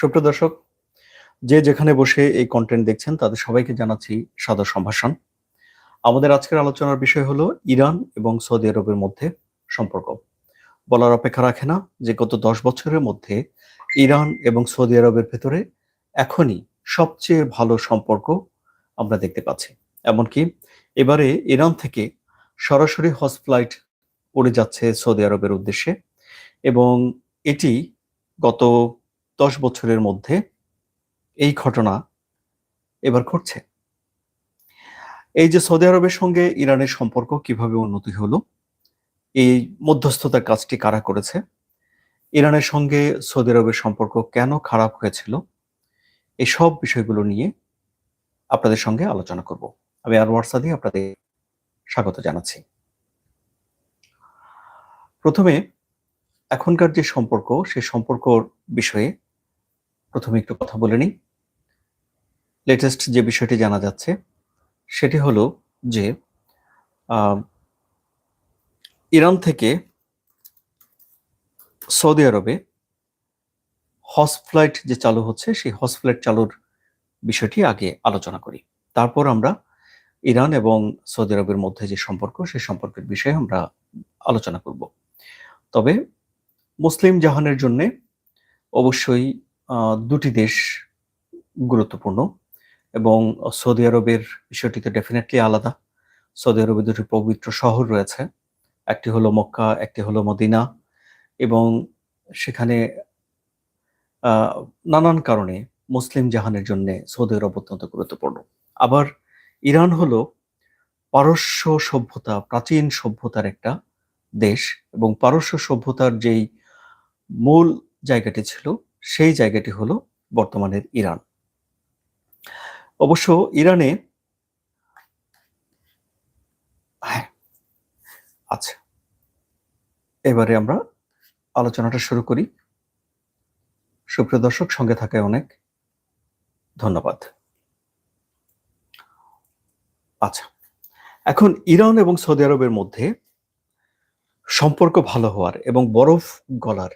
সুপ্রিয় দর্শক, যে যেখানে বসে এই কন্টেন্ট দেখছেন, তাদের সবাইকে জানাচ্ছি সাদর সম্ভাষণ। আমাদের আজকের আলোচনার বিষয় হলো ইরান এবং সৌদি আরবের মধ্যে সম্পর্ক। বলার অপেক্ষা রাখে না যে গত দশ বছরের মধ্যে ইরান এবং সৌদি আরবের ভেতরে এখনই সবচেয়ে ভালো সম্পর্ক আমরা দেখতে পাচ্ছি। এমনকি এবারে ইরান থেকে সরাসরি হজ ফ্লাইট উড়ে যাচ্ছে সৌদি আরবের উদ্দেশ্যে এবং এটি গত দশ বছরের মধ্যে এই ঘটনা এবার ঘটছে। এই যে সৌদি আরবের সঙ্গে ইরানের সম্পর্ক কীভাবে উন্নতি হলো, এই মধ্যস্থতার কাজটি কারা করেছে, ইরানের সঙ্গে সৌদি আরবের সম্পর্ক কেন খারাপ হয়েছিল এই সব বিষয়গুলো নিয়ে আপনাদের সঙ্গে আলোচনা করব। আমি আর সাদি আপনাদের স্বাগত জানাচ্ছি। প্রথমে এখনকার যে সম্পর্ক, সে সম্পর্কর বিষয়ে প্রথমে একটু কথা বলে নিই। লেটেস্ট যে বিষয়টি জানা যাচ্ছে, সেটি হলো যে ইরান থেকে সৌদি আরবে হজ ফ্লাইট যে চালু হচ্ছে, সেই হজ ফ্লাইট চালুর বিষয়টি আগে আলোচনা করি। তারপর আমরা ইরান এবং সৌদি আরবের মধ্যে যে সম্পর্ক, সেই সম্পর্কের বিষয়ে আমরা আলোচনা করব। তবে মুসলিম জাহানের জন্য অবশ্যই দুটি দেশ গুরুত্বপূর্ণ এবং সৌদি আরবের বিষয়টি তো ডেফিনেটলি আলাদা। সৌদি আরবে দুটি পবিত্র শহর রয়েছে, একটি হলো মক্কা, একটি হলো মদিনা এবং সেখানে নানান কারণে মুসলিম জাহানের জন্য সৌদি আরব অত্যন্ত গুরুত্বপূর্ণ। আবার ইরান হলো পারস্য সভ্যতা, প্রাচীন সভ্যতার একটা দেশ এবং পারস্য সভ্যতার যেই মূল জায়গাটি ছিল সেই জায়গাটি হলো বর্তমানের ইরান। অবশ্য ইরানে হ্যাঁ আচ্ছা এবারে আমরা আলোচনাটা শুরু করি। সুপ্রিয় দর্শক, সঙ্গে থাকায় অনেক ধন্যবাদ। আচ্ছা এখন ইরান এবং সৌদি আরবের মধ্যে সম্পর্ক ভালো হওয়ার এবং বরফ গলার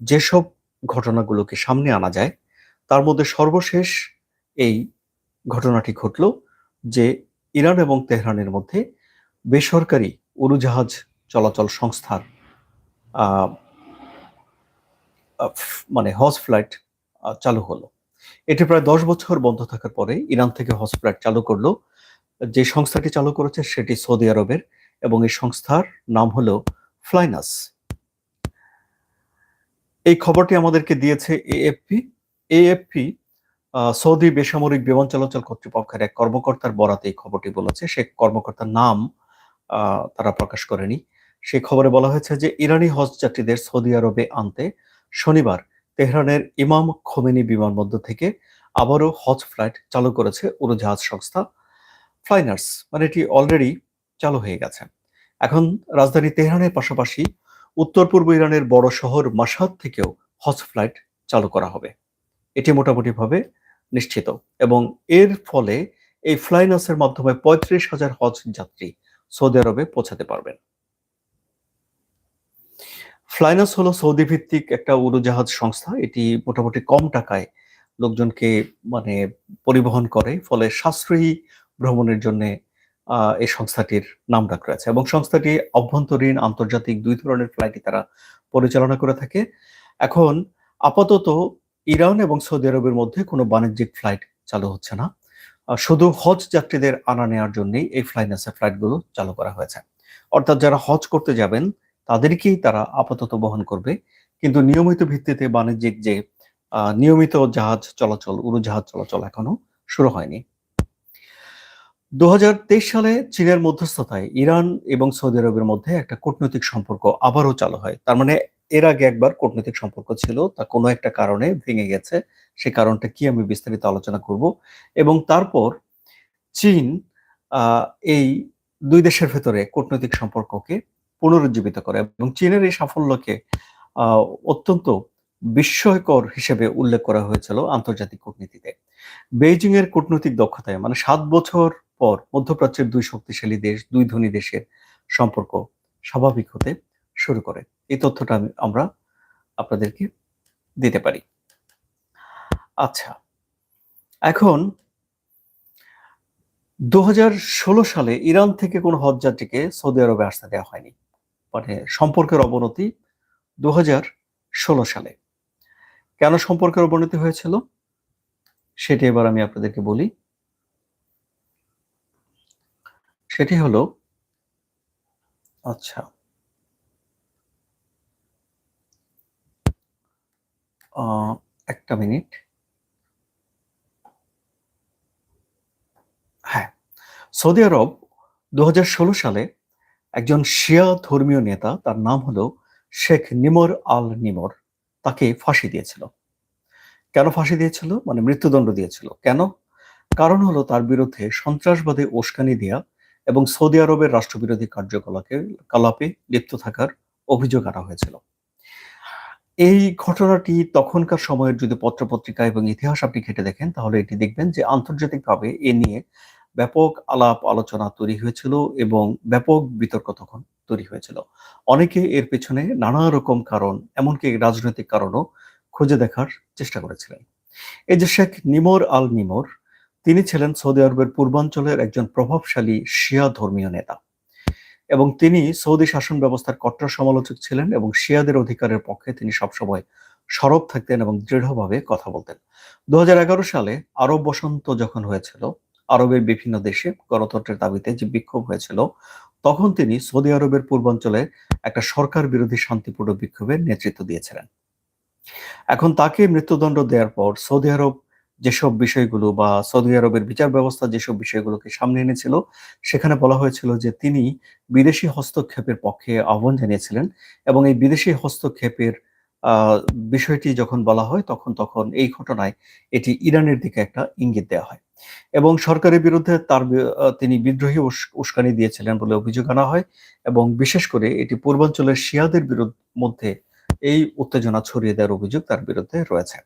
যেসব ঘটনাগুলোকে সামনে আনা যায়। তার মধ্যে সর্বশেষ এই ঘটনাটি ঘটল যে ইরান এবং তেহরানের মধ্যে বেসরকারি উড়োজাহাজ চলাচল সংস্থার মানে হজ ফ্লাইট চালু হলো। এটি প্রায় দশ বছর বন্ধ থাকার পরে ইরান থেকে হজ ফ্লাইট চালু করল। যে সংস্থাটি চালু করেছে সেটি সৌদি আরবের এবং এই সংস্থার নাম হলো ফ্লাইনাস। এই খবরটি আমাদেরকে দিয়েছে এএফপি এএফপি সৌদি বেসামরিক বিমান চলাচল কর্তৃপক্ষের এক কর্মকর্তার বরাতে এই খবরটি বলেছে। সে কর্মকর্তার নাম তারা প্রকাশ করেনি। সেই খবরে বলা হয়েছে যে, ইরানি হজ যাত্রীদের সৌদি আরবে আনতে শনিবার তেহরানের ইমাম খোমেনি বিমানবন্দর থেকে আবারও হজ ফ্লাইট চালু করেছে উড়োজাহাজ সংস্থা ফ্লাইনার্স। মানে এটি অলরেডি চালু হয়ে গেছে। এখন রাজধানী তেহরানের পাশাপাশি উত্তর পূর্ব ইরানের বড় শহর মাসাদ থেকেও হজ ফ্লাইট চালু করা হবে। এটি মোটামুটিভাবে নিশ্চিত এবং এর ফলে এই ফ্লাইনাসের মাধ্যমে পঁয়ত্রিশ হাজার হজ যাত্রী সৌদি আরবে পৌঁছাতে পারবেন। ফ্লাইনাস হলো সৌদি ভিত্তিক একটা উড়োজাহাজ সংস্থা। এটি মোটামুটি কম টাকায় লোকজনকে মানে পরিবহন করে, ফলে সাশ্রয়ী ভ্রমণের জন্য এই সংস্থাটির নাম ডাক রয়েছে এবং সংস্থাটি অভ্যন্তরীণ আন্তর্জাতিক দুই ধরনের ফ্লাইটই তারা পরিচালনা করে থাকে। এখন আপাতত ইরান এবং সৌদি আরবের মধ্যে কোনো বাণিজ্যিক ফ্লাইট চালু হচ্ছে না। শুধু হজ যাত্রীদের আনা নেওয়ার জন্যই এই ফ্লাইট ফ্লাইনাসের ফ্লাইটগুলো চালু করা হয়েছে। অর্থাৎ যারা হজ করতে যাবেন, তাদেরকেই তারা আপাতত বহন করবে। কিন্তু নিয়মিত ভিত্তিতে বাণিজ্যিক যে নিয়মিত জাহাজ চলাচল, উড়োজাহাজ চলাচল এখনও শুরু হয়নি। দু হাজার তেইশ সালে চীনের মধ্যস্থতায় ইরান এবং সৌদি আরবের মধ্যে একটা কূটনৈতিক সম্পর্ক আবারও চালু হয়। তার মানে এর আগে একবার কূটনৈতিক সম্পর্ক ছিল, তা কোনো একটা কারণে ভেঙে গেছে। সে কারণটা কি আমি বিস্তারিত আলোচনা করব। এবং তারপর চীন এই দুই দেশের ভেতরে কূটনৈতিক সম্পর্ককে পুনরুজ্জীবিত করে এবং চীনের এই সাফল্যকে অত্যন্ত বিস্ময়কর হিসেবে উল্লেখ করা হয়েছিল আন্তর্জাতিক কূটনীতিতে। বেইজিং এর কূটনৈতিক দক্ষতায় মানে সাত বছর পর মধ্যপ্রাচ্যের দুই শক্তিশালী দেশ, দুই ধনী দেশের সম্পর্ক স্বাভাবিক হতে শুরু করে। এই তথ্যটা আমি আমরা আপনাদেরকে দিতে পারি। আচ্ছা এখন দু হাজার ষোলো সালে ইরান থেকে কোনো হজযাত্রীকে সৌদি আরবে আসতে দেওয়া হয়নি। মানে সম্পর্কের অবনতি দু হাজার ষোলো সালে। কেন সম্পর্কের অবনতি হয়েছিল? সেটি এবার আমি আপনাদেরকে বলি। সেটি হলো আচ্ছা একটা মিনিট। হ্যাঁ সৌদি আরব দু হাজার ষোলো সালে একজন শিয়া ধর্মীয় নেতা, তার নাম হলো শেখ নিমর আল নিমর, তাকে ফাঁসি দিয়েছিল। কেন ফাঁসি দিয়েছিল? মানে মৃত্যুদণ্ড দিয়েছিল। কেন? কারণ হলো তার বিরুদ্ধে সন্ত্রাসবাদে উস্কানি দেয়া এবং সৌদি আরবের রাষ্ট্রবিরোধী কার্যকলাপে কলাপে লিপ্ত থাকার অভিযোগ আনা হয়েছিল। এই ঘটনাটি তখনকার সময়ের যদি পত্রপত্রিকা এবং ইতিহাস আপনি ঘেটে দেখেন, তাহলে এটি দেখবেন যে আন্তর্জাতিকভাবে এ নিয়ে ব্যাপক আলাপ আলোচনা তৈরি হয়েছিল এবং ব্যাপক বিতর্ক তখন তৈরি হয়েছিল। অনেকে এর পেছনে নানা রকম কারণ, এমনকি রাজনৈতিক কারণও খুঁজে দেখার চেষ্টা করেছিলেন। এই যে শেখ নিমর আল নিমর, তিনি ছিলেন সৌদি আরবের পূর্বাঞ্চলের একজন প্রভাবশালী শিয়া ধর্মীয় নেতা এবং তিনি সৌদি শাসন ব্যবস্থার কট্টর সমালোচক ছিলেন এবং শিয়াদের অধিকারের পক্ষে তিনি সবসময় সরব থাকতেন এবং দৃঢ়ভাবে কথা বলতেন। দু হাজার এগারো সালে আরব বসন্ত যখন হয়েছিল, আরবের বিভিন্ন দেশে গণতন্ত্রের দাবিতে যে বিক্ষোভ হয়েছিল, তখন তিনি সৌদি আরবের পূর্বাঞ্চলে একটা সরকার বিরোধী শান্তিপূর্ণ বিক্ষোভের নেতৃত্ব দিয়েছিলেন। এখন তাকে মৃত্যুদণ্ড দেওয়ার পর সৌদি আরব যেসব বিষয়গুলো বা সৌদি আরবের বিচার ব্যবস্থা যেসব বিষয়গুলোকে সামনে এনেছিল, সেখানে বলা হয়েছিল যে তিনি বিদেশি হস্তক্ষেপের পক্ষে আহ্বান জানিয়েছিলেন এবং এই বিদেশি হস্তক্ষেপের বিষয়টি যখন বলা হয় তখন তখন এই ঘটনায় এটি ইরানের দিকে একটা ইঙ্গিত দেওয়া হয়। এবং সরকারের বিরুদ্ধে তার তিনি বিদ্রোহী উস্কানি দিয়েছিলেন বলে অভিযোগ আনা হয় এবং বিশেষ করে এটি পূর্বাঞ্চলের শিয়াদের বিরুদ্ধ, মধ্যে এই উত্তেজনা ছড়িয়ে দেওয়ার অভিযোগ তার বিরুদ্ধে রয়েছে।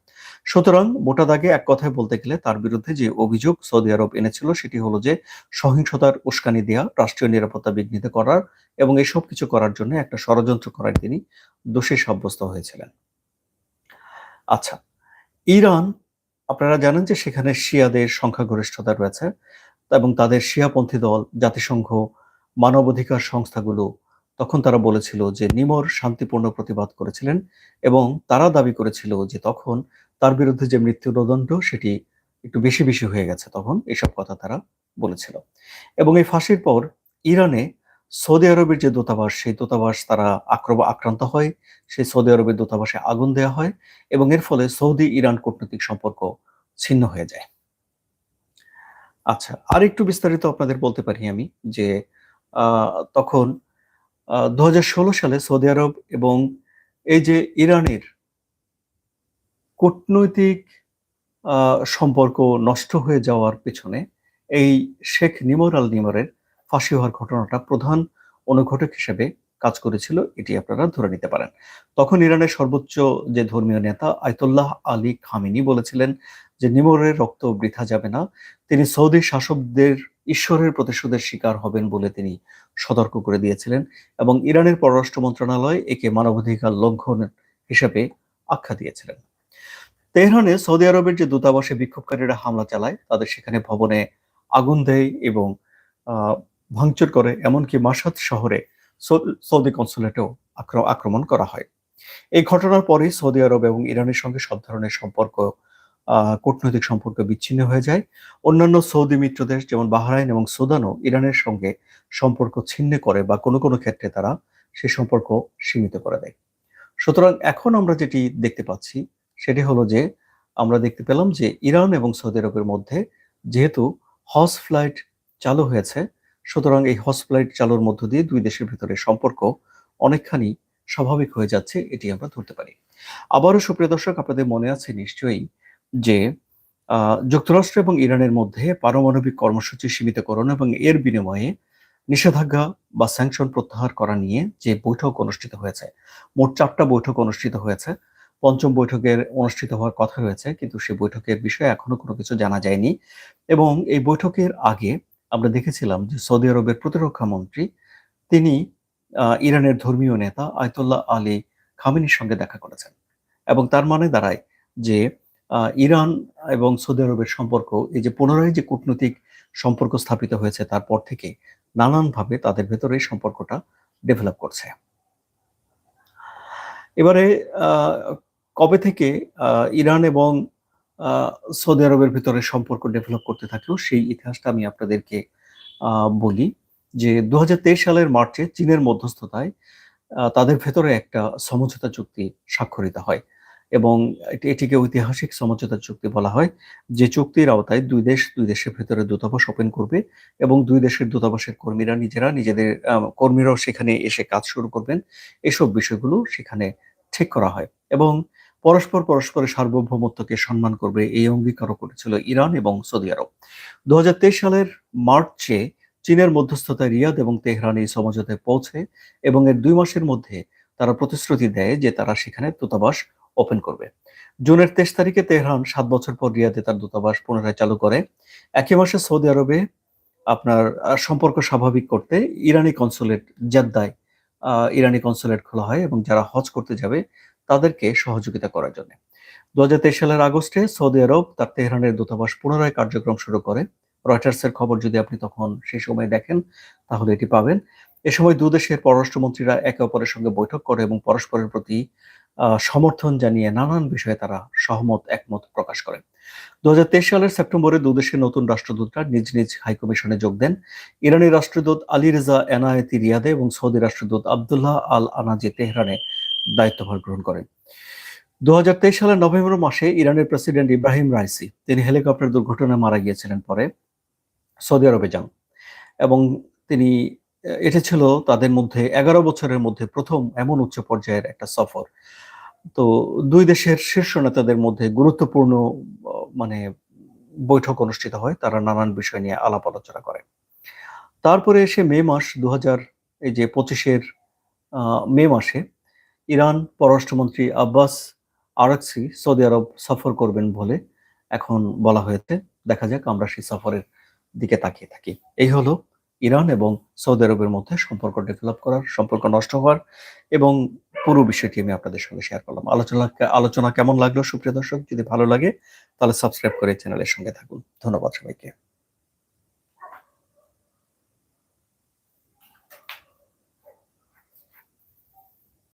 সুতরাং মোটা দাগে এক কথায় বলতে গেলে তার বিরুদ্ধে যে অভিযোগ সৌদি আরব এনেছিল সেটি হলো যে সহিংসতার উস্কানি দেওয়া রাষ্ট্রীয় নিরাপত্তা বিঘ্নিত করার এবং এসব কিছু করার জন্য একটা ষড়যন্ত্র করার তিনি দোষী সাব্যস্ত হয়েছিলেন। আচ্ছা ইরান, আপনারা জানেন যে সেখানে শিয়াদের সংখ্যাগরিষ্ঠতা রয়েছে এবং তাদের শিয়াপন্থী দল, জাতিসংঘ, মানবাধিকার সংস্থাগুলো তখন তারা বলেছিল যে নিমর শান্তিপূর্ণ প্রতিবাদ করেছিলেন এবং তারা দাবি করেছিল যে তখন তার বিরুদ্ধে যে মৃত্যুদণ্ড সেটি একটু বেশি বেশি হয়ে গেছে তখন, এসব কথা তারা বলেছিল। এবং এই ফাঁসির পর ইরানে সৌদি আরবের যে দূতাবাস, সেই দূতাবাস তারা আক্রম আক্রান্ত হয়, সেই সৌদি আরবের দূতাবাসে আগুন দেওয়া হয় এবং এর ফলে সৌদি ইরান কূটনৈতিক সম্পর্ক ছিন্ন হয়ে যায়। আচ্ছা আর একটু বিস্তারিত আপনাদের বলতে পারি আমি যে তখন দু হাজার ষোলো সালে সৌদি আরব এবং এই যে ইরানের কূটনৈতিক সম্পর্ক নষ্ট হয়ে যাওয়ার পেছনে এই শেখ নিমর আল নিমরের ফাঁসি হওয়ার ঘটনাটা প্রধান অনুঘটক হিসেবে কাজ করেছিল, এটি আপনারা ধরে নিতে পারেন। তখন ইরানের সর্বোচ্চ যে ধর্মীয় নেতা আয়তুল্লাহ আলী খামিনি বলেছিলেন যে নিমরের রক্ত বৃথা যাবে না, তিনি সৌদি শাসকদের ঈশ্বরের প্রতিশোধের শিকার হবেন বলে তিনি সতর্ক করে দিয়েছিলেন এবং ইরানের পররাষ্ট্র মন্ত্রণালয় একে মানবাধিকার লঙ্ঘন হিসেবে আখ্যা দিয়েছিলেন। তেহরানে সৌদি আরবের যে দূতাবাসে বিক্ষোভকারীরা হামলা চালায়, তাদের সেখানে ভবনে আগুন দেয় এবং ভাঙচুর করে, এমনকি মাসাদ শহরে সৌদি কনসুলেটেও আক্রমণ করা হয়। এই ঘটনার পরেই সৌদি আরব এবং ইরানের সঙ্গে সব ধরনের সম্পর্ক কূটনৈতিক সম্পর্ক বিচ্ছিন্ন হয়ে যায়। অন্যান্য সৌদি মিত্র দেশ যেমন বাহরাইন এবং সুদানও ইরানের সঙ্গে সম্পর্ক ছিন্ন করে বা কোনো কোনো ক্ষেত্রে তারা সে সম্পর্ক সীমিত করে দেয়। সুতরাং এখন আমরা যেটি দেখতে পাচ্ছি, সেটি হলো যে আমরা দেখতে পেলাম যে ইরান এবং সৌদি আরবের মধ্যে যেহেতু হজ ফ্লাইট চালু হয়েছে, সুতরাং এই হজ ফ্লাইট চালুর মধ্য দিয়ে দুই দেশের ভিতরে সম্পর্ক অনেকখানি স্বাভাবিক হয়ে যাচ্ছে, এটি আমরা ধরতে পারি। আবারও সুপ্রিয় দর্শক, আপনাদের মনে আছে নিশ্চয়ই যে যুক্তরাষ্ট্র এবং ইরানের মধ্যে পারমাণবিক কর্মসূচি সীমিতকরণ এবং এর বিনিময়ে নিষেধাজ্ঞা বা স্যাংশন প্রত্যাহার করা নিয়ে যে বৈঠক অনুষ্ঠিত হয়েছে, মোট চারটা বৈঠক অনুষ্ঠিত হয়েছে, পঞ্চম বৈঠকের অনুষ্ঠিত হওয়ার কথা হয়েছে কিন্তু সেই বৈঠকের বিষয়ে এখনও কোনো কিছু জানা যায়নি এবং এই বৈঠকের আগে আমরা দেখেছিলাম যে সৌদি আরবের প্রতিরক্ষা মন্ত্রী, তিনি ইরানের ধর্মীয় নেতা আয়তুল্লাহ আলী খামিনির সঙ্গে দেখা করেছেন এবং তার মানে দাঁড়ায় যে ইরান এবং সৌদি আরবের সম্পর্ক, এই যে পুনরায় যে কূটনৈতিক সম্পর্ক স্থাপিত হয়েছে তারপর থেকে নানানভাবে তাদের ভেতরে সম্পর্কটা ডেভেলপ করছে। এবারে কবে থেকে ইরান এবং সৌদি আরবের ভিতরে সম্পর্ক ডেভেলপ করতে থাকল সেই ইতিহাসটা আমি আপনাদেরকে বলি যে দু হাজার তেইশ সালের মার্চে চীনের মধ্যস্থতায় তাদের ভেতরে একটা সমঝোতা চুক্তি স্বাক্ষরিত হয়। এবং এটিকে ঐতিহাসিক সমঝোতা চুক্তি বলা হয়, যে চুক্তির আওতায় দুই দেশ, দুই দেশের ভেতরে দূতাবাস ওপেন করবে এবং দুই দেশের দূতাবাসের কর্মীরা নিজেরা নিজেদের কর্মীরাও সেখানে এসে কাজ শুরু করবেন। এসব বিষয়গুলো সেখানে ঠিক করা হয় এবং পরস্পর পরস্পরের সার্বভৌমত্বকে সম্মান করবে এই অঙ্গীকারও করেছিল ইরান এবং সৌদি আরব। দু হাজার তেইশ সালের মার্চে চীনের মধ্যস্থতায় রিয়াদ এবং তেহরান এই সমঝোতায় পৌঁছে এবং এর দুই মাসের মধ্যে তারা প্রতিশ্রুতি দেয় যে তারা সেখানে দূতাবাস ওপেন করবে। জুনের তেইশ তারিখে তেহরান সাত বছর পর রিয়াদে তার দূতাবাস পুনরায় চালু করে। একই মাসে সৌদি আরবে আপনার সম্পর্ক স্বাভাবিক করতে ইরানি কনসুলেট জেদ্দায় ইরানি কনসুলেট খোলা হয় এবং যারা হজ করতে যাবে তাদেরকে সহযোগিতা করার জন্য। দু হাজার তেইশ সালের আগস্টে সৌদি আরব তার তেহরানের দূতাবাস পুনরায় কার্যক্রম শুরু করে। রয়টার্সের খবর যদি আপনি তখন সেই সময় দেখেন, তাহলে এটি পাবেন। এ সময় দু দেশের পররাষ্ট্রমন্ত্রীরা একে অপরের সঙ্গে বৈঠক করে এবং পরস্পরের প্রতি সমর্থন জানিয়ে নানান বিষয়ে তারা সহমত, একমত প্রকাশ করে দু সালের সেপ্টেম্বরে দুদেশের নতুন রাষ্ট্রদূতরা নিজ নিজ হাইকমিশনে যোগ দেন। ইরানি রাষ্ট্রদূত আলী রেজা এনায়েতি রিয়াদে এবং সৌদি রাষ্ট্রদূত আবদুল্লাহ আল আনাজে তেহরানে দায়িত্বভার গ্রহণ করেন। দুহাজার তেইশ সালের নভেম্বর মাসে ইরানের প্রেসিডেন্ট ইব্রাহিম রাইসি, তিনি হেলিকপ্টার দুর্ঘটনায় মারা গিয়েছিলেন পরে সৌদি আরবে যান এবং তিনি এটা ছিল তাদের মধ্যে এগারো বছরের মধ্যে প্রথম এমন উচ্চ পর্যায়ের একটা সফর। তো দুই দেশের শীর্ষ নেতাদের মধ্যে গুরুত্বপূর্ণ মানে বৈঠক অনুষ্ঠিত হয়, তারা নানান বিষয় নিয়ে আলাপ আলোচনা করে। তারপরে এসে মে মাস দু এই যে পঁচিশের মে মাসে ইরান পররাষ্ট্রমন্ত্রী আব্বাস আরাকসি সৌদি আরব সফর করবেন বলে এখন বলা হয়েছে। দেখা যাক, আমরা সেই সফরের দিকে তাকিয়ে থাকি। এই হলো ইরান এবং সৌদি আরবের মধ্যে সম্পর্ক ডেভেলপ করার, সম্পর্ক নষ্ট হওয়ার এবং পুরো বিষয়টি আমি আপনাদের সঙ্গে শেয়ার করলাম। আলোচনা আলোচনা কেমন লাগল সুপ্রিয় দর্শক? যদি ভালো লাগে, তাহলে সাবস্ক্রাইব করে চ্যানেলের সঙ্গে থাকুন। ধন্যবাদ সবাইকে।